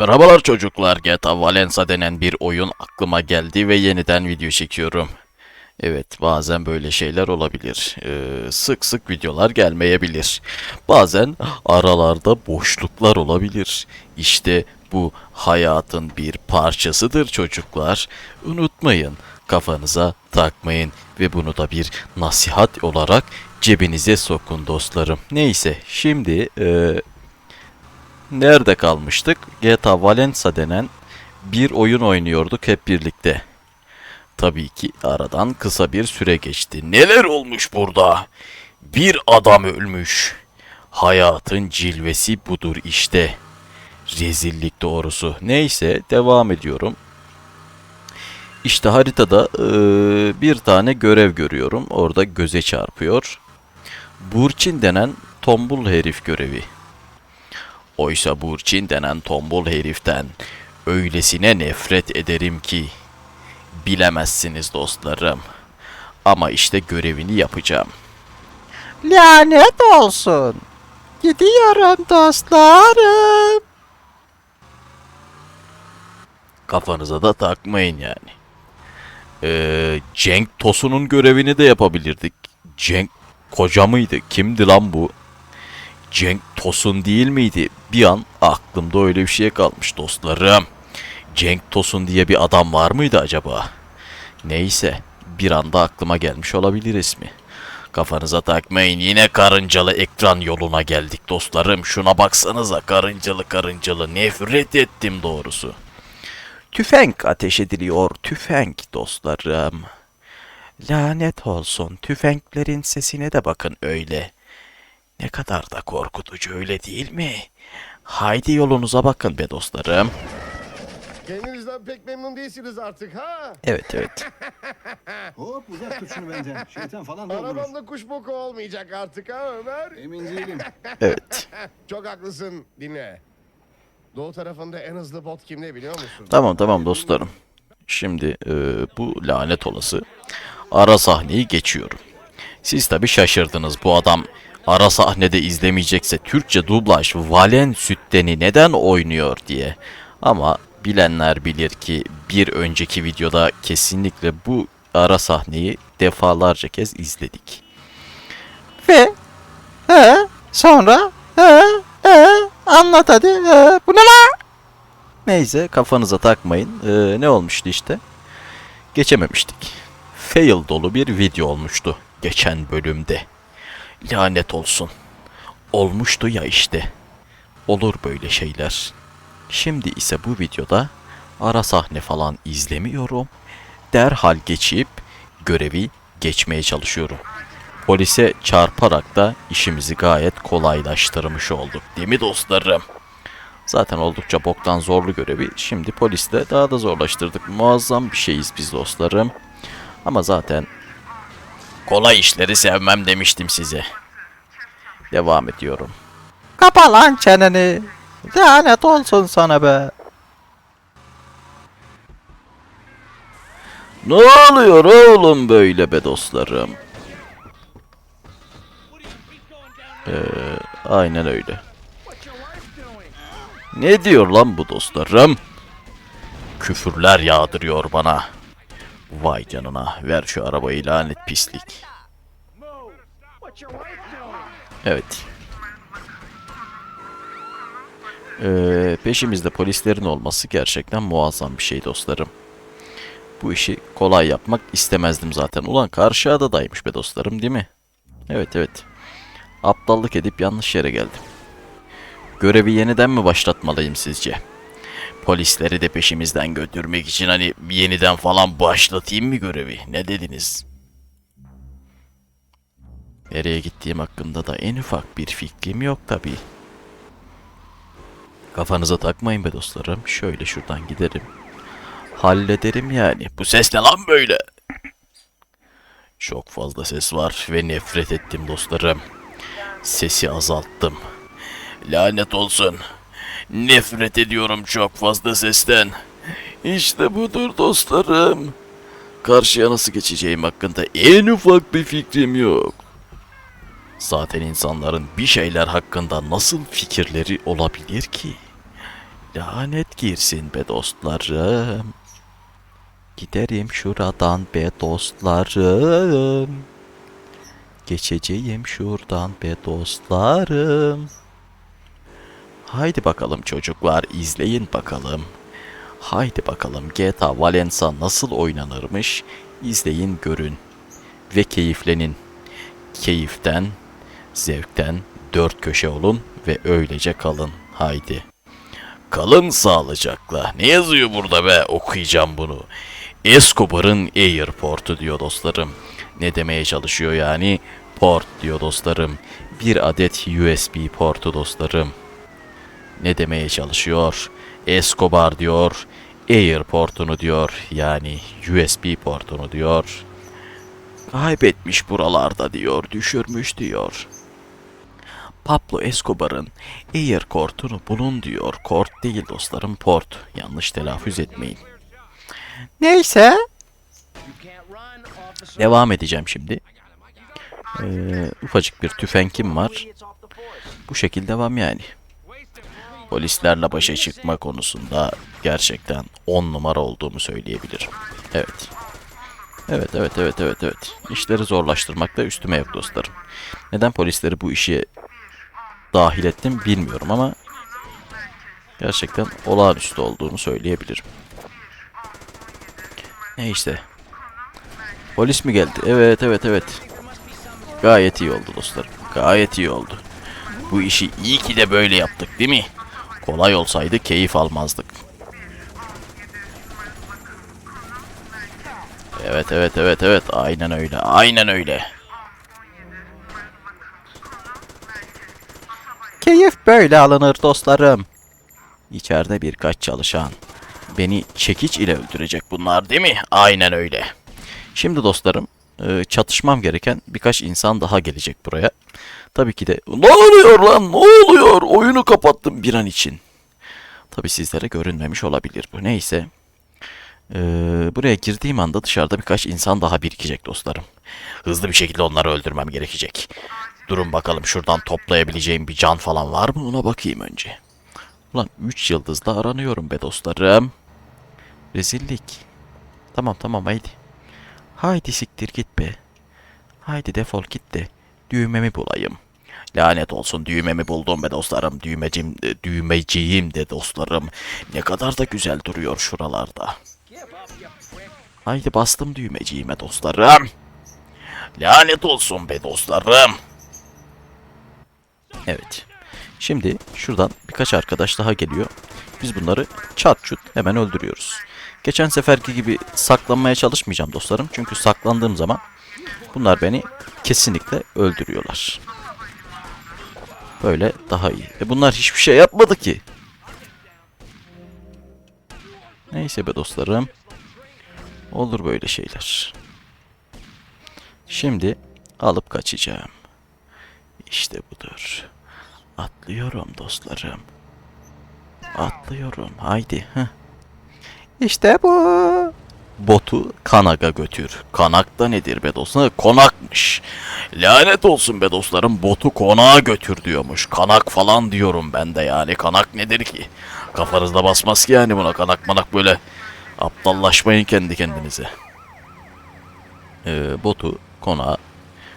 Merhabalar çocuklar. GTA Valenza denen bir oyun aklıma geldi ve yeniden video çekiyorum. Evet, bazen böyle şeyler olabilir. Ee, sık sık videolar gelmeyebilir. Bazen aralarda boşluklar olabilir. İşte bu hayatın bir parçasıdır çocuklar. Unutmayın, kafanıza takmayın ve bunu da bir nasihat olarak cebinize sokun dostlarım. Neyse, şimdi e, Nerede kalmıştık? GTA Valenza denen bir oyun oynuyorduk hep birlikte. Tabii ki aradan kısa bir süre geçti. Neler olmuş burada? Bir adam ölmüş. Hayatın cilvesi budur işte. Rezillik doğrusu. Neyse devam ediyorum. İşte haritada eee, bir tane görev görüyorum. Orada göze çarpıyor. Burçin denen tombul herif görevi. Oysa Burçin denen tombul heriften öylesine nefret ederim ki bilemezsiniz dostlarım. Ama işte görevini yapacağım. Lanet olsun. Gidiyorum dostlarım. Kafanıza da takmayın yani. Ee, Cenk Tosun'un görevini de yapabilirdik. Cenk koca mıydı? Kimdi lan bu? Cenk Tosun değil miydi? Bir an aklımda öyle bir şey kalmış dostlarım. Cenk Tosun diye bir adam var mıydı acaba? Neyse bir anda aklıma gelmiş olabilir ismi. Kafanıza takmayın yine karıncalı ekran yoluna geldik dostlarım. Şuna baksanıza karıncalı karıncalı nefret ettim doğrusu. Tüfenk ateş ediliyor tüfenk dostlarım. Lanet olsun tüfeklerin sesine de bakın öyle. Ne kadar da korkutucu öyle değil mi? Haydi yolunuza bakın be dostlarım. Kendinizden pek memnun değilsiniz artık ha? Evet evet. Hop uzak tut şunu benden. Şeytan falan doldurur. Arabamda kuş boku olmayacak artık ha Ömer? Emin değilim. Evet. Çok haklısın dinle. Doğu tarafında en hızlı bot kimde biliyor musun? Tamam tamam dostlarım. Şimdi e, bu lanet olası ara sahneyi geçiyorum. Siz tabi şaşırdınız bu adam ara sahnede izlemeyecekse Türkçe dublaj Valen Sütten'i neden oynuyor diye. Ama bilenler bilir ki bir önceki videoda kesinlikle bu ara sahneyi defalarca kez izledik. Ve he, sonra he, he, anlat hadi. He, bu ne lan? Neyse kafanıza takmayın. Ee, ne olmuştu işte? Geçememiştik. Fail dolu bir video olmuştu geçen bölümde. Lanet olsun. Olmuştu ya işte. Olur böyle şeyler. Şimdi ise bu videoda ara sahne falan izlemiyorum. Derhal geçip görevi geçmeye çalışıyorum. Polise çarparak da işimizi gayet kolaylaştırmış olduk değil mi dostlarım? Zaten oldukça boktan zorlu görevi şimdi polisle daha da zorlaştırdık. Muazzam bir şeyiz biz dostlarım. Ama zaten kolay işleri sevmem demiştim size. Devam ediyorum. Kapa lan çeneni. Lanet olsun sana be. Ne oluyor oğlum böyle be dostlarım? Ee, aynen öyle. Ne diyor lan bu dostlarım? Küfürler yağdırıyor bana. Vay canına ver şu arabayı lanet pislik. Evet. Ee, peşimizde polislerin olması gerçekten muazzam bir şey dostlarım. Bu işi kolay yapmak istemezdim zaten. Ulan karşı adadaymış be dostlarım değil mi? Evet evet. Aptallık edip yanlış yere geldim. Görevi yeniden mi başlatmalıyım sizce? Polisleri de peşimizden götürmek için hani yeniden falan başlatayım mı görevi? Ne dediniz? Nereye gittiğim hakkında da en ufak bir fikrim yok tabii. Kafanıza takmayın be dostlarım. Şöyle şuradan giderim. Hallederim yani. Bu ses ne lan böyle? Çok fazla ses var ve nefret ettim dostlarım. Sesi azalttım. Lanet olsun. Nefret ediyorum çok fazla sesten. İşte budur dostlarım. Karşıya nasıl geçeceğim hakkında en ufak bir fikrim yok. Zaten insanların bir şeyler hakkında nasıl fikirleri olabilir ki? Lanet girsin be dostlarım. Giderim şuradan be dostlarım. Geçeceğim şuradan be dostlarım. Haydi bakalım çocuklar izleyin bakalım. Haydi bakalım GTA Valenza nasıl oynanırmış izleyin görün ve keyiflenin. Keyiften, zevkten dört köşe olun ve öylece kalın. Haydi. Kalın sağlıcakla. Ne yazıyor burada be? Okuyacağım bunu. Escobar'ın Airport'u diyor dostlarım. Ne demeye çalışıyor yani? Port diyor dostlarım. Bir adet USB portu dostlarım. Ne demeye çalışıyor? Escobar diyor. Airport'unu diyor. Yani USB portunu diyor. Kaybetmiş buralarda diyor. Düşürmüş diyor. Pablo Escobar'ın Air Court'unu bulun diyor. Court değil dostlarım port. Yanlış telaffuz etmeyin. Neyse. Devam edeceğim şimdi. Ee, ufacık bir tüfenkim var. Bu şekilde devam yani. Polislerle başa çıkma konusunda gerçekten 10 numara olduğumu söyleyebilirim. Evet. Evet, evet, evet, evet, evet. İşleri zorlaştırmakta üstüme yok dostlarım. Neden polisleri bu işe dahil ettim bilmiyorum ama gerçekten olağanüstü olduğunu söyleyebilirim. Ne işte. Polis mi geldi? Evet, evet, evet. Gayet iyi oldu dostlarım. Gayet iyi oldu. Bu işi iyi ki de böyle yaptık değil mi? Kolay olsaydı keyif almazdık. Evet evet evet evet aynen öyle aynen öyle. Keyif böyle alınır dostlarım. İçeride birkaç çalışan. Beni çekiç ile öldürecek bunlar değil mi? Aynen öyle. Şimdi dostlarım e, çatışmam gereken birkaç insan daha gelecek buraya. Tabii ki de ne oluyor lan ne oluyor oyunu kapattım bir an için. Tabii sizlere görünmemiş olabilir bu neyse. E, buraya girdiğim anda dışarıda birkaç insan daha birikecek dostlarım. Hızlı bir şekilde onları öldürmem gerekecek. Durun bakalım şuradan toplayabileceğim bir can falan var mı ona bakayım önce. Ulan 3 yıldızla aranıyorum be dostlarım. Rezillik. Tamam tamam haydi. Haydi siktir git be. Haydi defol git de düğmemi bulayım. Lanet olsun düğmemi buldum be dostlarım. Düğmecim, e, düğmeciğim de dostlarım. Ne kadar da güzel duruyor şuralarda. Haydi bastım düğmeciğime dostlarım. Lanet olsun be dostlarım. Evet. Şimdi şuradan birkaç arkadaş daha geliyor. Biz bunları çat çut hemen öldürüyoruz. Geçen seferki gibi saklanmaya çalışmayacağım dostlarım. Çünkü saklandığım zaman bunlar beni kesinlikle öldürüyorlar. Böyle daha iyi. E bunlar hiçbir şey yapmadı ki. Neyse be dostlarım. Olur böyle şeyler. Şimdi alıp kaçacağım. İşte budur. Atlıyorum dostlarım. Atlıyorum. Haydi. Heh. İşte bu. Botu Kanak'a götür. Kanak da nedir be dostlar? Konakmış. Lanet olsun be dostlarım. Botu konağa götür diyormuş. Kanak falan diyorum ben de yani. Kanak nedir ki? Kafanızda basmaz ki yani buna. Kanak manak böyle aptallaşmayın kendi kendinize. Ee, botu konağa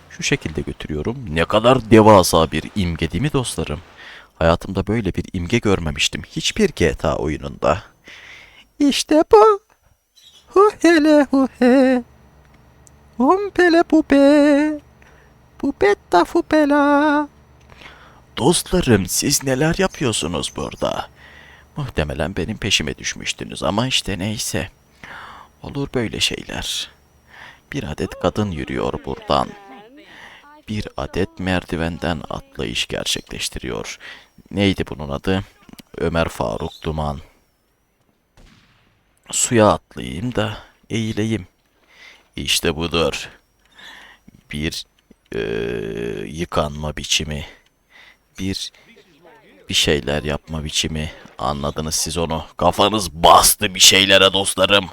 şu şekilde götürüyorum. Ne kadar devasa bir imge değil mi dostlarım? Hayatımda böyle bir imge görmemiştim. Hiçbir GTA oyununda. İşte bu. Hu hele hu he. Humpele pupe. Pupetta fupela. Dostlarım siz neler yapıyorsunuz burada? Muhtemelen benim peşime düşmüştünüz ama işte neyse. Olur böyle şeyler. Bir adet kadın yürüyor buradan. Bir adet merdivenden atlayış gerçekleştiriyor. Neydi bunun adı? Ömer Faruk Duman. Suya atlayayım da eğileyim. İşte budur. Bir eee, yıkanma biçimi. Bir bir şeyler yapma biçimi. Anladınız siz onu. Kafanız bastı bir şeylere dostlarım.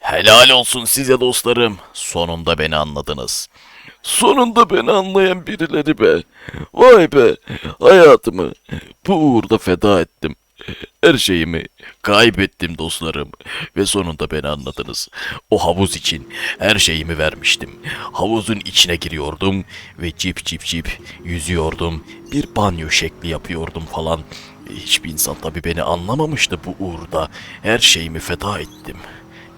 Helal olsun size dostlarım. Sonunda beni anladınız. Sonunda beni anlayan birileri be. Vay be. Hayatımı bu uğurda feda ettim. Her şeyimi kaybettim dostlarım. Ve sonunda beni anladınız. O havuz için her şeyimi vermiştim. Havuzun içine giriyordum ve cip cip cip yüzüyordum. Bir banyo şekli yapıyordum falan. Hiçbir insan tabii beni anlamamıştı bu uğurda. Her şeyimi feda ettim.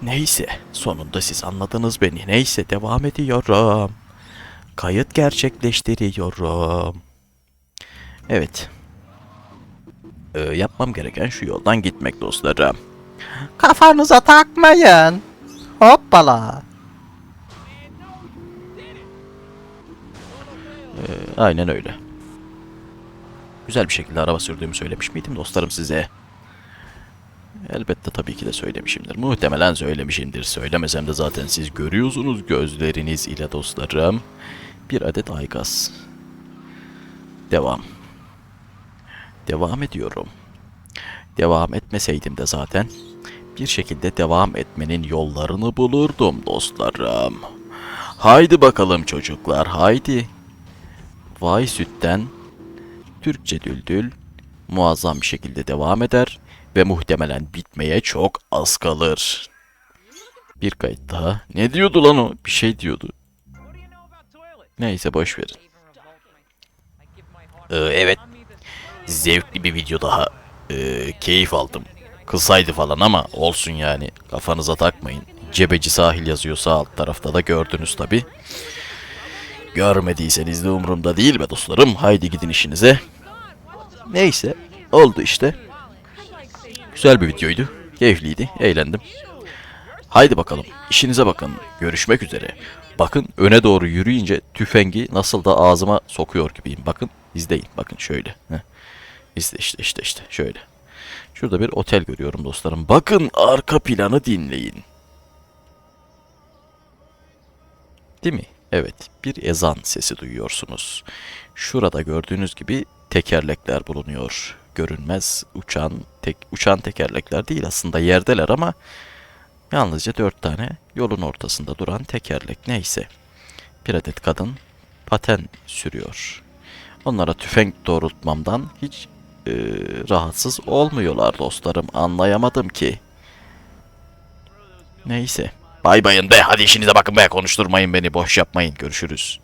Neyse sonunda siz anladınız beni. Neyse devam ediyorum. Kayıt gerçekleştiriyorum. Evet. Ee, yapmam gereken şu yoldan gitmek dostlarım. Kafanıza takmayın. Hoppala. Ee, aynen öyle. Güzel bir şekilde araba sürdüğümü söylemiş miydim dostlarım size? Elbette tabii ki de söylemişimdir. Muhtemelen söylemişimdir. Söylemesem de zaten siz görüyorsunuz gözleriniz ile dostlarım. Bir adet aygaz. Devam. Devam ediyorum. Devam etmeseydim de zaten bir şekilde devam etmenin yollarını bulurdum dostlarım. Haydi bakalım çocuklar haydi. Vay sütten Türkçe düldül muazzam bir şekilde devam eder ve muhtemelen bitmeye çok az kalır. Bir kayıt daha. Ne diyordu lan o? Bir şey diyordu. Neyse boş verin. Ee, evet. Zevkli bir video daha. Ee, keyif aldım. Kısaydı falan ama olsun yani. Kafanıza takmayın. Cebeci sahil yazıyor sağ alt tarafta da gördünüz tabi. Görmediyseniz de umurumda değil be dostlarım. Haydi gidin işinize. Neyse. Oldu işte. Güzel bir videoydu. Keyifliydi. Eğlendim. Haydi bakalım. işinize bakın. Görüşmek üzere. Bakın öne doğru yürüyünce tüfengi nasıl da ağzıma sokuyor gibiyim. Bakın izleyin. Bakın şöyle. Heh. İşte işte işte işte şöyle. Şurada bir otel görüyorum dostlarım. Bakın arka planı dinleyin. Değil mi? Evet, bir ezan sesi duyuyorsunuz. Şurada gördüğünüz gibi tekerlekler bulunuyor. Görünmez uçan tek uçan tekerlekler değil aslında yerdeler ama yalnızca dört tane yolun ortasında duran tekerlek neyse. Bir adet kadın paten sürüyor. Onlara tüfek doğrultmamdan hiç e, rahatsız olmuyorlar dostlarım. Anlayamadım ki. Neyse. Bay bayın be hadi işinize bakın be konuşturmayın beni boş yapmayın görüşürüz.